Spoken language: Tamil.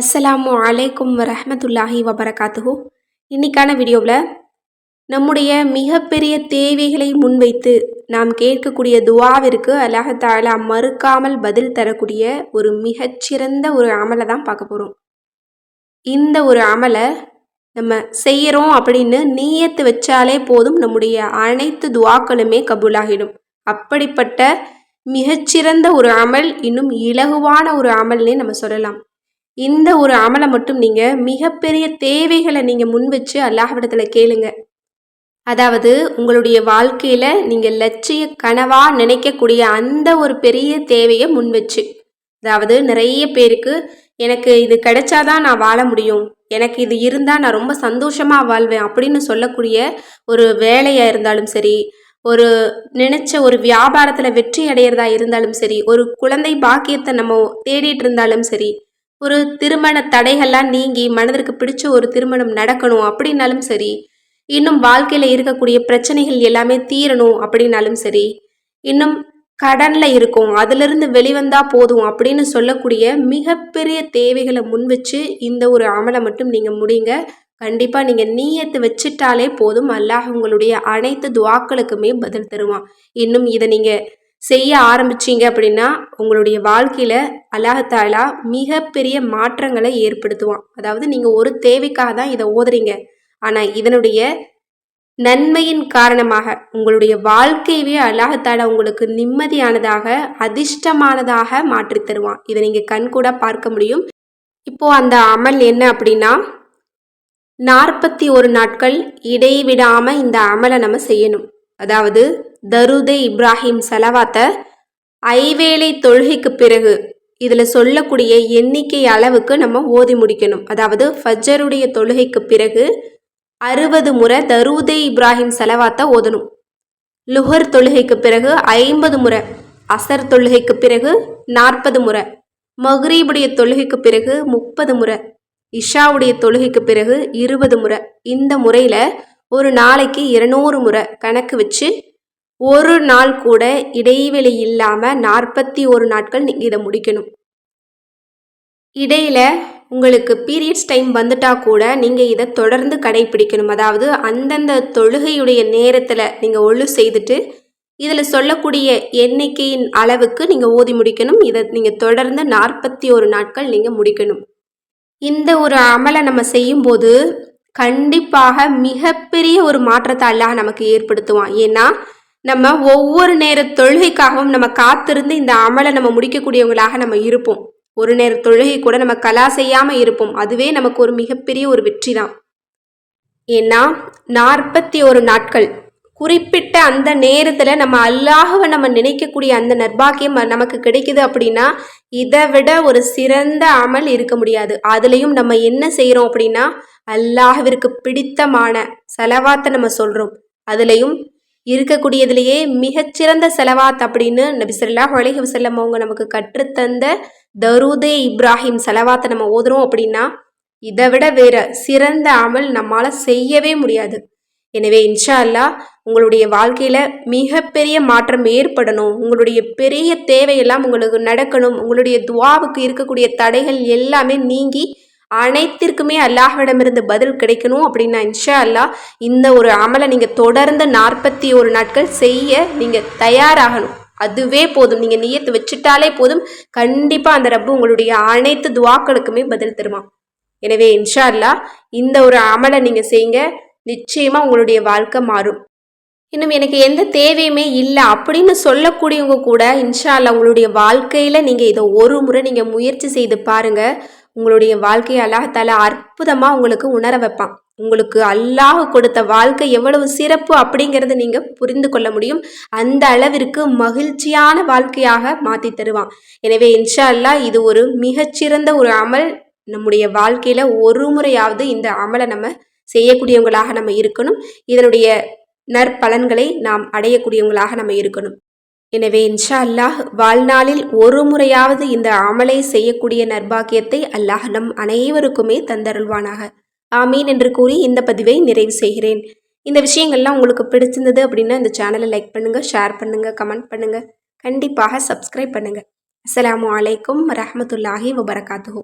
அஸ்ஸலாமு அலைக்கும் வரஹ்மத்துல்லாஹி வபரகாத்துஹூ. இன்னைக்கான வீடியோவில் நம்முடைய மிகப்பெரிய தேவைகளை முன்வைத்து நாம் கேட்கக்கூடிய துவாவிற்கு அல்லாஹாலா மறுக்காமல் பதில் தரக்கூடிய ஒரு மிகச்சிறந்த ஒரு அமலை தான் பார்க்க போகிறோம். இந்த ஒரு அமலை நம்ம செய்கிறோம் அப்படின்னு நீயத்து வச்சாலே போதும் நம்முடைய அனைத்து துவாக்களுமே கபூலாகிடும். அப்படிப்பட்ட மிகச்சிறந்த ஒரு அமல் இன்னும் இலகுவான ஒரு அமல்னே நம்ம சொல்லலாம். இந்த ஒரு அமலை மட்டும் நீங்கள் மிகப்பெரிய தேவைகளை நீங்கள் முன் வச்சு அல்லாஹ்விடத்தில் கேளுங்க. அதாவது உங்களுடைய வாழ்க்கையில் நீங்கள் லட்சிய கனவாக நினைக்கக்கூடிய அந்த ஒரு பெரிய தேவையை முன் வச்சு. அதாவது நிறைய பேருக்கு எனக்கு இது கிடைச்சாதான் நான் வாழ முடியும் எனக்கு இது இருந்தால் நான் ரொம்ப சந்தோஷமாக வாழ்வேன் அப்படின்னு சொல்லக்கூடிய ஒரு வேலையாக இருந்தாலும் சரி ஒரு நினச்ச ஒரு வியாபாரத்தில் வெற்றி அடையிறதா இருந்தாலும் சரி ஒரு குழந்தை பாக்கியத்தை நம்ம தேடிட்டு இருந்தாலும் சரி ஒரு திருமண தடைகள்லாம் நீங்கி மனதிற்கு பிடிச்ச ஒரு திருமணம் நடக்கணும் அப்படின்னாலும் சரி இன்னும் வாழ்க்கையில் இருக்கக்கூடிய பிரச்சனைகள் எல்லாமே தீரணும் அப்படின்னாலும் சரி இன்னும் கடனில் இருக்கும் அதிலிருந்து வெளிவந்தால் போதும் அப்படின்னு சொல்லக்கூடிய மிகப்பெரிய தேவைகளை முன் வச்சு இந்த ஒரு அமலை மட்டும் நீங்கள் முடிங்க. கண்டிப்பாக நீங்கள் நீயத்து வச்சிட்டாலே போதும். அல்லாஹ் உங்களுடைய அனைத்து துவாக்களுக்குமே பதில் தருவான். இன்னும் இதை நீங்கள் செய்ய ஆரம்பிச்சிங்க அப்படின்னா உங்களுடைய வாழ்க்கையில் அல்லாஹாலா மிகப்பெரிய மாற்றங்களை ஏற்படுத்துவான். அதாவது நீங்கள் ஒரு தேவைக்காக தான் இதை ஓதுறீங்க. ஆனால் இதனுடைய நன்மையின் காரணமாக உங்களுடைய வாழ்க்கையவே அல்லாஹாலா உங்களுக்கு நிம்மதியானதாக அதிர்ஷ்டமானதாக மாற்றி தருவான். இதை நீங்கள் கண் கூட பார்க்க முடியும். இப்போது அந்த அமல் என்ன அப்படின்னா நாற்பத்தி ஒரு நாட்கள் இடைவிடாமல் இந்த அமலை நம்ம செய்யணும். அதாவது தருதே இப்ராஹிம் செலவாத்த ஐவேளை தொழுகைக்கு பிறகு இதில் சொல்லக்கூடிய எண்ணிக்கை அளவுக்கு நம்ம ஓதி முடிக்கணும். அதாவது ஃபஜ்ஜருடைய தொழுகைக்கு பிறகு அறுபது முறை தருதே இப்ராஹிம் செலவாத்த ஓதணும். லுஹர் தொழுகைக்கு பிறகு ஐம்பது முறை அசர் தொழுகைக்கு பிறகு நாற்பது முறை மஹ்ரீபுடைய தொழுகைக்கு பிறகு முப்பது முறை இஷாவுடைய தொழுகைக்கு பிறகு இருபது முறை. இந்த முறையில் ஒரு நாளைக்கு இருநூறு முறை கணக்கு வச்சு ஒரு நாள் கூட இடைவெளி இல்லாமல் நாற்பத்தி ஒரு நாட்கள் நீங்கள் இதை முடிக்கணும். இடையில் உங்களுக்கு பீரியட்ஸ் டைம் வந்துட்டா கூட நீங்கள் இதை தொடர்ந்து கடைபிடிக்கணும் அதாவது அந்தந்த தொழுகையுடைய நேரத்தில் நீங்கள் ஒழு செய்துட்டு இதில் சொல்லக்கூடிய எண்ணிக்கையின் அளவுக்கு நீங்கள் ஓதி முடிக்கணும். இதை நீங்கள் தொடர்ந்து நாற்பத்தி ஒரு நாட்கள் நீங்கள் முடிக்கணும். இந்த ஒரு அமலை நம்ம செய்யும்போது கண்டிப்பாக மிகப்பெரிய ஒரு மாற்றத்தை அல்லாஹ் நமக்கு ஏற்படுத்துவான். ஏன்னா நம்ம ஒவ்வொரு நேர தொழுகைக்காகவும் நம்ம காத்திருந்து இந்த அமலை நம்ம முடிக்கக்கூடியவங்களாக நம்ம இருப்போம். ஒரு நேர தொழுகை கூட நம்ம கலா செய்யாமல் இருப்போம். அதுவே நமக்கு ஒரு மிகப்பெரிய ஒரு வெற்றி தான். ஏன்னா நாற்பத்தி ஒரு நாட்கள் குறிப்பிட்ட அந்த நேரத்தில் நம்ம அல்லாஹவை நம்ம நினைக்கக்கூடிய அந்த நர்பாக்கியம் நமக்கு கிடைக்குது அப்படின்னா இதை விட ஒரு சிறந்த அமல் இருக்க முடியாது. அதுலேயும் நம்ம என்ன செய்கிறோம் அப்படின்னா அல்லாஹவிற்கு பிடித்தமான செலவாத்தை நம்ம சொல்கிறோம் அதுலேயும் இருக்கக்கூடியதுலேயே மிகச்சிறந்த செலவாத் அப்படின்னு நபி சொல்லாஹ் அலஹி வசல்லம் அவங்க நமக்கு கற்றுத்தந்த தருதே இப்ராஹிம் செலவாத்தை நம்ம ஓதுறோம் அப்படின்னா இதை விட வேற சிறந்த அமல் நம்மால் செய்யவே முடியாது. எனவே இன்ஷா அல்லா உங்களுடைய வாழ்க்கையில் மிகப்பெரிய மாற்றம் ஏற்படணும். உங்களுடைய பெரிய தேவையெல்லாம் உங்களுக்கு நடக்கணும். உங்களுடைய துவாவுக்கு இருக்கக்கூடிய தடைகள் எல்லாமே நீங்கி அனைத்திற்குமே அல்லாஹ்விடமிருந்து பதில் கிடைக்கணும் அப்படின்னா இன்ஷா அல்லாஹ் இந்த ஒரு அமலை நீங்கள் தொடர்ந்து நாற்பத்தி ஒரு நாட்கள் செய்ய நீங்கள் தயாராகணும். அதுவே போதும். நீங்கள் நீயத்து வச்சுட்டாலே போதும். கண்டிப்பாக அந்த ரப்பு உங்களுடைய அனைத்து துவாக்களுக்குமே பதில் தருவான். எனவே இன்ஷா அல்லா இந்த ஒரு அமலை நீங்கள் செய்யுங்க நிச்சயமாக உங்களுடைய வாழ்க்கை மாறும். இன்னும் எனக்கு எந்த தேவையுமே இல்லை அப்படின்னு சொல்லக்கூடியவங்க கூட இன்ஷா அல்லா உங்களுடைய வாழ்க்கையில் நீங்கள் இதை ஒரு முறை நீங்கள் முயற்சி செய்து பாருங்கள் உங்களுடைய வாழ்க்கையை அல்லாஹால அற்புதமாக உங்களுக்கு உணர வைப்பான். உங்களுக்கு அல்லாஹ் கொடுத்த வாழ்க்கை எவ்வளவு சிறப்பு அப்படிங்கிறத நீங்கள் புரிந்து கொள்ள முடியும். அந்த அளவிற்கு மகிழ்ச்சியான வாழ்க்கையாக மாற்றி தருவான். எனவே இன்ஷா அல்லா இது ஒரு மிகச்சிறந்த ஒரு அமல். நம்முடைய வாழ்க்கையில் ஒரு முறையாவது இந்த அமலை நம்ம செய்யக்கூடியவங்களாக நம்ம இருக்கணும். இதனுடைய நற்பலன்களை நாம் அடையக்கூடியவங்களாக நம்ம இருக்கணும். எனவே இன்ஷா அல்லாஹ் வாழ்நாளில் ஒரு முறையாவது இந்த அமலை செய்யக்கூடிய நர்பாக்கியத்தை அல்லாஹ் நம் அனைவருக்குமே தந்தருள்வானாக. ஆமீன் என்று கூறி இந்த பதிவை நிறைவு செய்கிறேன். இந்த விஷயங்கள்லாம் உங்களுக்கு பிடிச்சிருந்தது அப்படின்னா இந்த சேனலை லைக் பண்ணுங்கள் ஷேர் பண்ணுங்கள் கமெண்ட் பண்ணுங்கள் கண்டிப்பாக சப்ஸ்கிரைப் பண்ணுங்கள் அஸ்லாம் வலைக்கம் வரமத்துல்லாஹி வபரகாத்துஹூ.